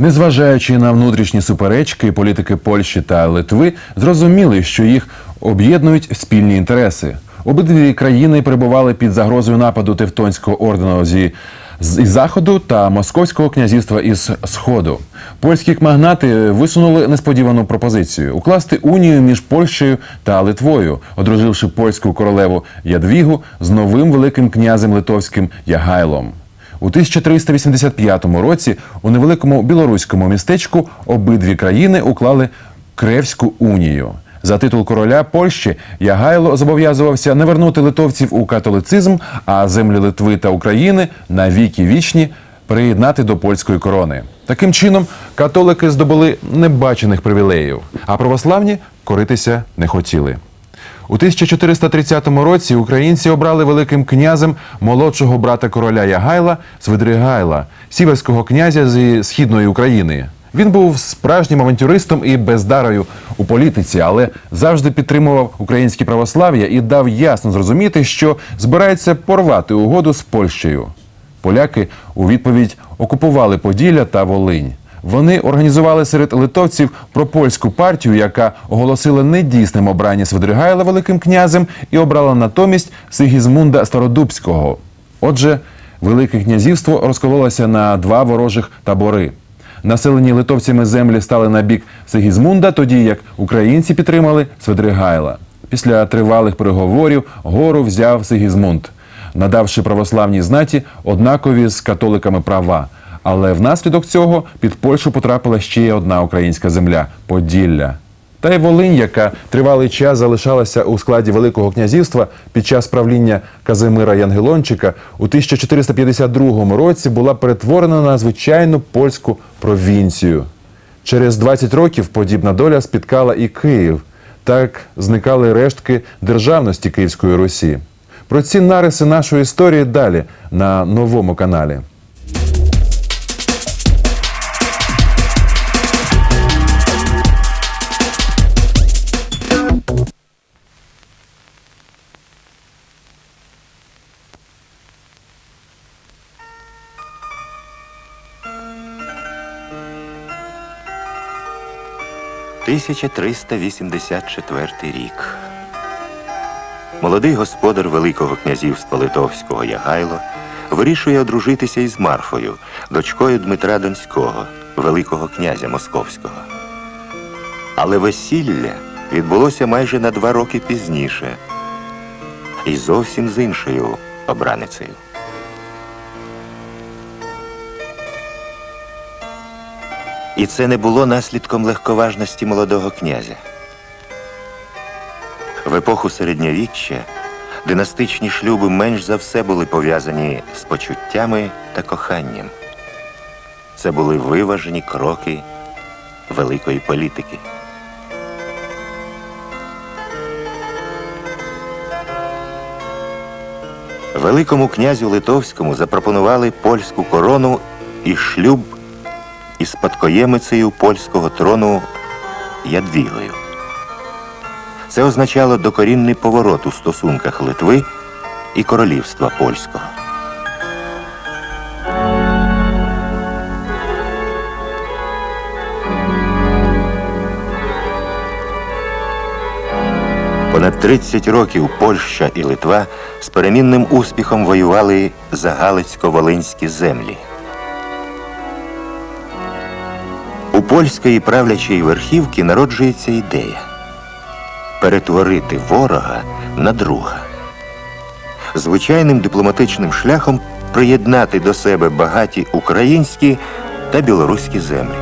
Незважаючи на внутрішні суперечки, політики Польщі та Литви зрозуміли, що їх об'єднують спільні інтереси. Обидві країни перебували під загрозою нападу Тевтонського ордену зі з заходу та московського князівства із сходу. Польські магнати висунули несподівану пропозицію укласти унію між Польщею та Литвою, одруживши польську королеву Ядвігу з новим великим князем литовським Ягайлом. У 1385 році у невеликому білоруському містечку обидві країни уклали Кревську унію. За титул короля Польщі Ягайло зобов'язувався не вернути литовців у католицизм, а землі Литви та України на віки вічні приєднати до польської корони. Таким чином, католики здобули небачених привілеїв, а православні коритися не хотіли. У 1430 році українці обрали великим князем молодшого брата короля Ягайла Свидригайла, сіверського князя зі східної України. Він був справжнім авантюристом і бездарою у політиці, але завжди підтримував українське православ'я і дав ясно зрозуміти, що збирається порвати угоду з Польщею. Поляки у відповідь окупували Поділля та Волинь. Вони організували серед литовців пропольську партію, яка оголосила недійсним обрання Свидригайла великим князем і обрала натомість Сигізмунда Стародубського. Отже, Велике князівство розкололося на два ворожих табори. Населені литовцями землі стали на бік Сигізмунда, тоді як українці підтримали Свидригайла. Після тривалих переговорів гору взяв Сигізмунд, надавши православній знаті однакові з католиками права. Але внаслідок цього під Польщу потрапила ще одна українська земля Поділля. Та й Волинь, яка тривалий час залишалася у складі Великого князівства під час правління Казимира Янгелончика, у 1452 році була перетворена на звичайну польську провінцію. Через 20 років подібна доля спіткала і Київ. Так зникали рештки державності Київської Русі. Про ці нариси нашої історії далі на новому каналі. – 1384 рік. Молодий господар Великого князівства Литовського Ягайло вирішує одружитися із Марфою, дочкою Дмитра Донського, Великого князя Московського. Але весілля відбулося майже на два роки пізніше і зовсім з іншою обраницею. І це не було наслідком легковажності молодого князя. В епоху середньовіччя династичні шлюби менш за все були пов'язані з почуттями та коханням. Це були виважені кроки великої політики. Великому князю Литовському запропонували польську корону і шлюб із спадкоємицею польського трону Ядвігою. Це означало докорінний поворот у стосунках Литви і королівства польського. Понад 30 років Польща і Литва з перемінним успіхом воювали за Галицько-Волинські землі. У польської правлячої верхівки народжується ідея перетворити ворога на друга. Звичайним дипломатичним шляхом приєднати до себе багаті українські та білоруські землі.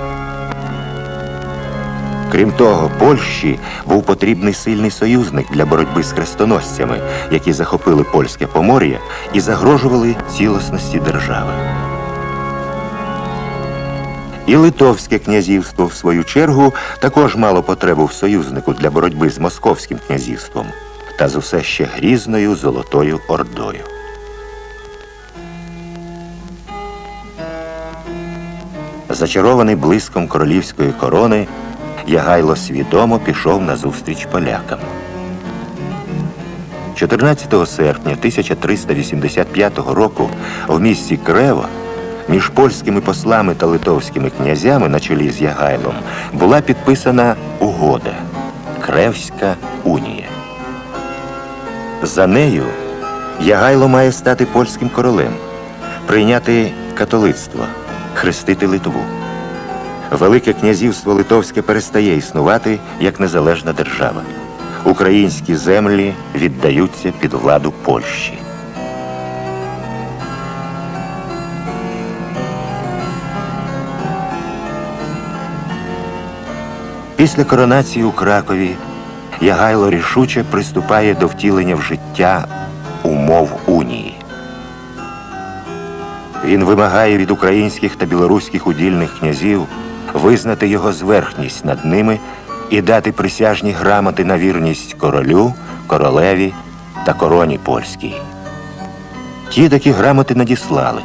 Крім того, Польщі був потрібний сильний союзник для боротьби з хрестоносцями, які захопили польське помор'я і загрожували цілісності держави. І Литовське князівство, в свою чергу, також мало потребу в союзнику для боротьби з Московським князівством та з усе ще грізною Золотою Ордою. Зачарований блиском королівської корони, Ягайло свідомо пішов на зустріч полякам. 14 серпня 1385 року в місті Крево між польськими послами та литовськими князями на чолі з Ягайлом була підписана угода Кревська унія. За нею Ягайло має стати польським королем, прийняти католицтво, хрестити Литву. Велике князівство Литовське перестає існувати як незалежна держава. Українські землі віддаються під владу Польщі. Після коронації у Кракові Ягайло рішуче приступає до втілення в життя умов унії. Він вимагає від українських та білоруських удільних князів визнати його зверхність над ними і дати присяжні грамоти на вірність королю, королеві та короні польській. Ті такі грамоти надіслали,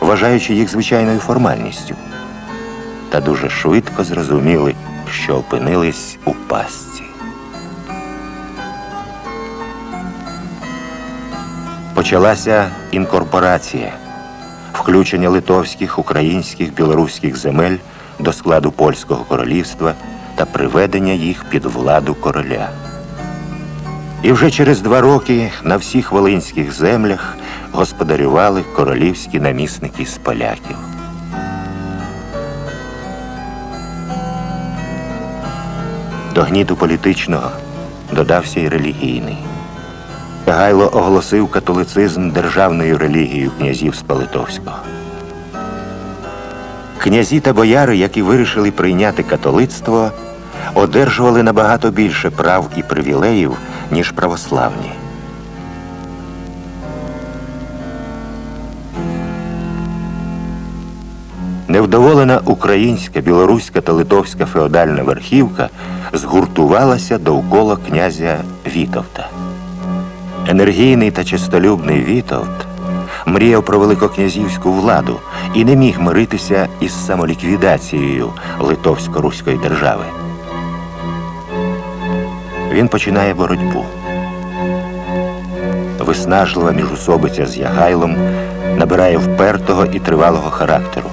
вважаючи їх звичайною формальністю, та дуже швидко зрозуміли, що опинились у пастці. Почалася інкорпорація, включення литовських, українських, білоруських земель до складу польського королівства та приведення їх під владу короля. І вже через два роки на всіх волинських землях господарювали королівські намісники з поляків. До гніту політичного додався й релігійний. Гайло оголосив католицизм державною релігією князівства Литовського. Князі та бояри, які вирішили прийняти католицтво, одержували набагато більше прав і привілеїв, ніж православні. Невдоволена українська, білоруська та литовська феодальна верхівка згуртувалася довкола князя Вітовта. Енергійний та честолюбний Вітовт мріяв про великокнязівську владу і не міг миритися із самоліквідацією Литовсько-Руської держави. Він починає боротьбу. Виснажлива міжусобиця з Ягайлом набирає впертого і тривалого характеру.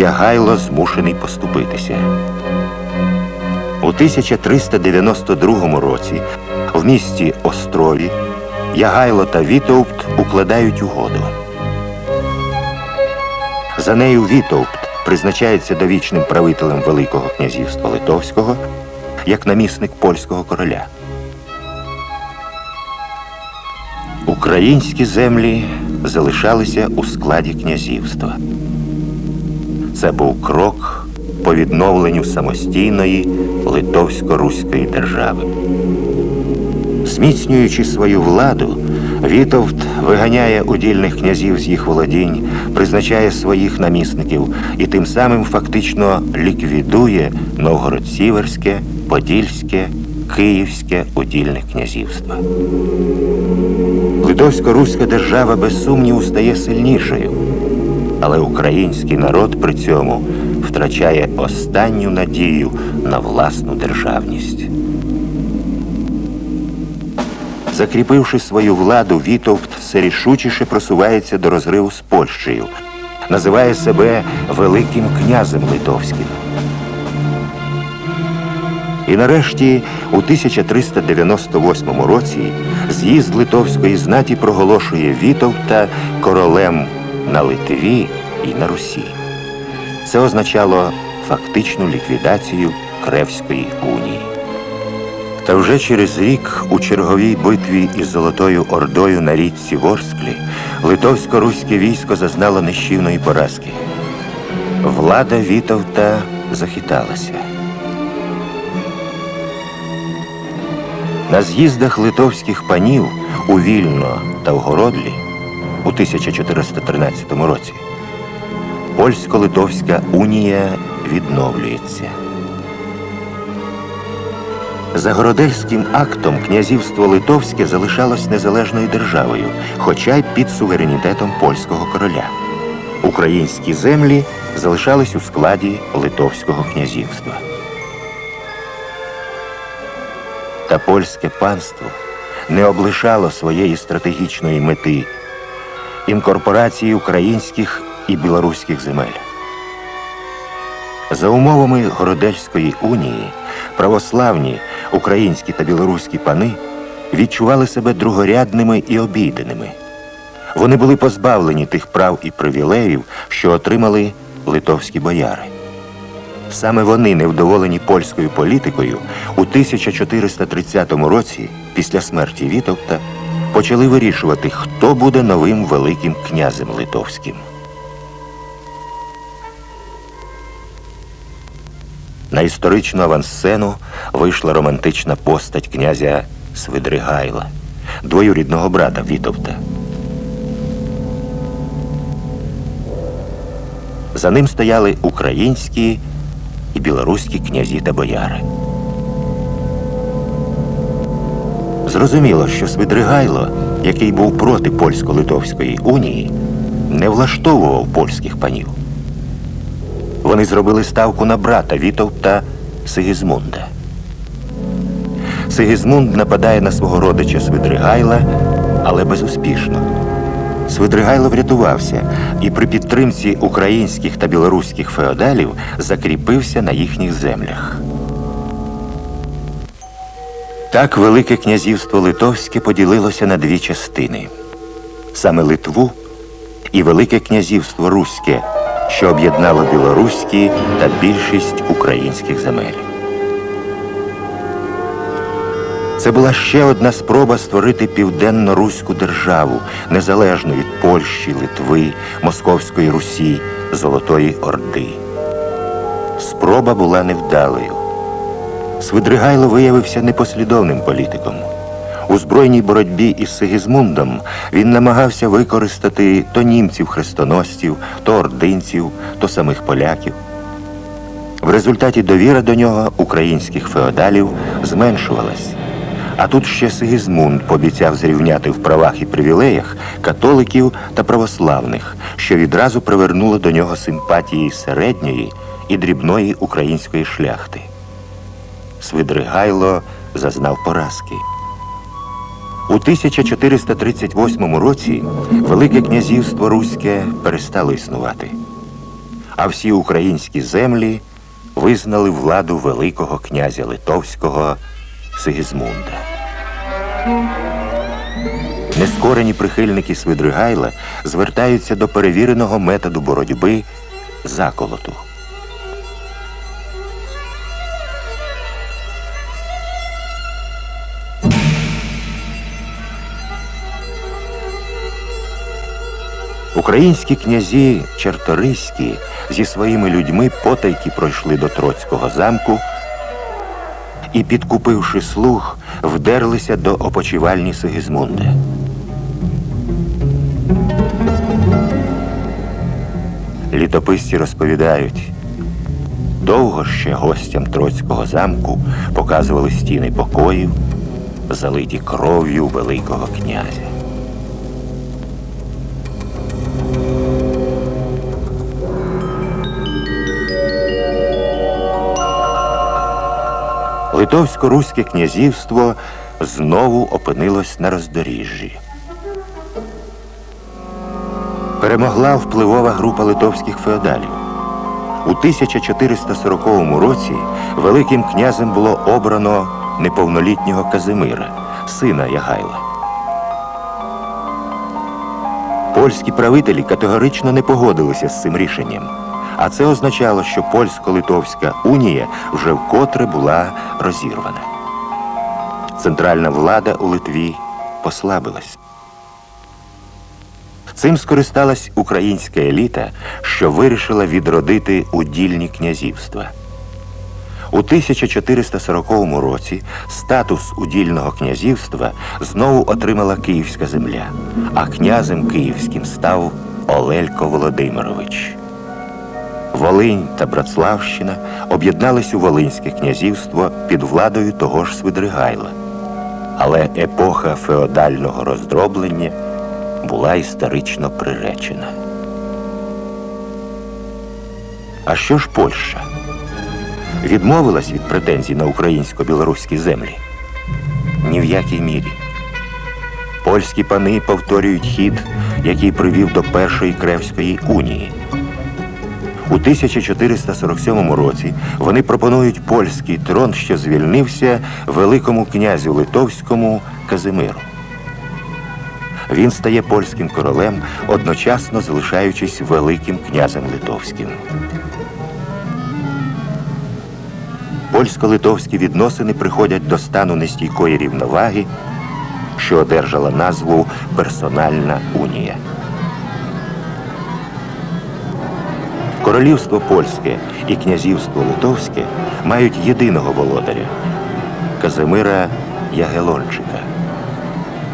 Ягайло змушений поступитися. У 1392 році в місті Острові Ягайло та Вітовт укладають угоду. За нею Вітовт призначається довічним правителем Великого князівства Литовського як намісник польського короля. Українські землі залишалися у складі князівства. Це був крок по відновленню самостійної Литовсько-Руської держави. Зміцнюючи свою владу, Вітовт виганяє удільних князів з їх володінь, призначає своїх намісників і тим самим фактично ліквідує Новгород-Сіверське, Подільське, Київське удільне князівство. Литовсько-Руська держава без сумніву стає сильнішою, але український народ при цьому втрачає останню надію на власну державність. Закріпивши свою владу, Вітовт все рішучіше просувається до розриву з Польщею, називає себе Великим князем Литовським. І нарешті у 1398 році з'їзд литовської знаті проголошує Вітовта королем на Литві і на Русі. Це означало фактичну ліквідацію Кревської унії. Та вже через рік у черговій битві із Золотою Ордою на річці Ворсклі литовсько-руське військо зазнало нищівної поразки. Влада Вітовта захиталася. На з'їздах литовських панів у Вільно та в Городлі у 1413 році польсько-литовська унія відновлюється. За Городельським актом князівство Литовське залишалось незалежною державою, хоча й під суверенітетом польського короля. Українські землі залишались у складі Литовського князівства. Та польське панство не облишало своєї стратегічної мети інкорпорації українських і білоруських земель. За умовами Городельської унії православні українські та білоруські пани відчували себе другорядними і обійденими. Вони були позбавлені тих прав і привілеїв, що отримали литовські бояри. Саме вони, невдоволені польською політикою, у 1430 році, після смерті Вітовта, почали вирішувати, хто буде новим великим князем литовським. На історичну авансцену вийшла романтична постать князя Свидригайла, двоюрідного брата Вітовта. За ним стояли українські і білоруські князі та бояри. Зрозуміло, що Свидригайло, який був проти польсько-литовської унії, не влаштовував польських панів. Вони зробили ставку на брата Вітовта Сигізмунда. Сигізмунд нападає на свого родича Свидригайла, але безуспішно. Свидригайло врятувався і при підтримці українських та білоруських феодалів закріпився на їхніх землях. Так Велике князівство Литовське поділилося на дві частини: саме Литву і Велике князівство Руське, що об'єднало білоруські та більшість українських земель. Це була ще одна спроба створити південно-руську державу, незалежну від Польщі, Литви, Московської Русі, Золотої Орди. Спроба була невдалою. Свидригайло виявився непослідовним політиком. У збройній боротьбі із Сигізмундом він намагався використати то німців-хрестоносців, то ординців, то самих поляків. В результаті довіра до нього українських феодалів зменшувалась. А тут ще Сигізмунд пообіцяв зрівняти в правах і привілеях католиків та православних, що відразу привернуло до нього симпатії середньої і дрібної української шляхти. Свидригайло зазнав поразки. У 1438 році Велике князівство Руське перестало існувати, а всі українські землі визнали владу Великого князя Литовського Сигізмунда. Нескорені прихильники Свидригайла звертаються до перевіреного методу боротьби заколоту. Українські князі Черториські зі своїми людьми потайки пройшли до Троцького замку і, підкупивши слуг, вдерлися до опочивальні Сигізмунда. Літописці розповідають, довго ще гостям Троцького замку показували стіни покоїв, залиті кров'ю Великого князя. Литовсько-руське князівство знову опинилось на роздоріжжі. Перемогла впливова група литовських феодалів. У 1440 році Великим князем було обрано неповнолітнього Казимира, сина Ягайла. Польські правителі категорично не погодилися з цим рішенням. А це означало, що польсько-литовська унія вже вкотре була розірвана. Центральна влада у Литві послабилась. Цим скористалась українська еліта, що вирішила відродити удільні князівства. У 1440 році статус удільного князівства знову отримала Київська земля, а князем київським став Олелько Володимирович. Волинь та Братславщина об'єднались у Волинське князівство під владою того ж Свидригайла. Але епоха феодального роздроблення була історично приречена. А що ж Польща? Відмовилась від претензій на українсько-білоруські землі? Ні в якій мірі. Польські пани повторюють хід, який привів до Першої Кревської унії. У 1447 році вони пропонують польський трон, що звільнився великому князю Литовському Казимиру. Він стає польським королем, одночасно залишаючись великим князем Литовським. Польсько-литовські відносини приходять до стану нестійкої рівноваги, що одержала назву Персональна унія. Королівство польське і князівство литовське мають єдиного володаря Казимира Ягелончика.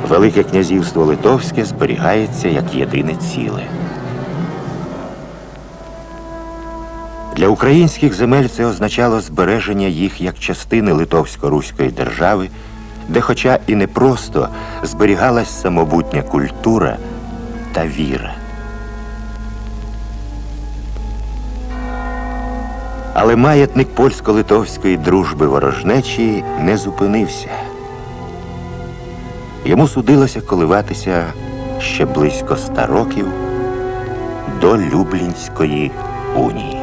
Велике князівство Литовське зберігається як єдине ціле. Для українських земель це означало збереження їх як частини Литовсько-Руської держави, де, хоча і не просто, зберігалась самобутня культура та віра. Але маятник польсько-литовської дружби ворожнечі не зупинився. Йому судилося коливатися ще близько ста років до Люблінської унії.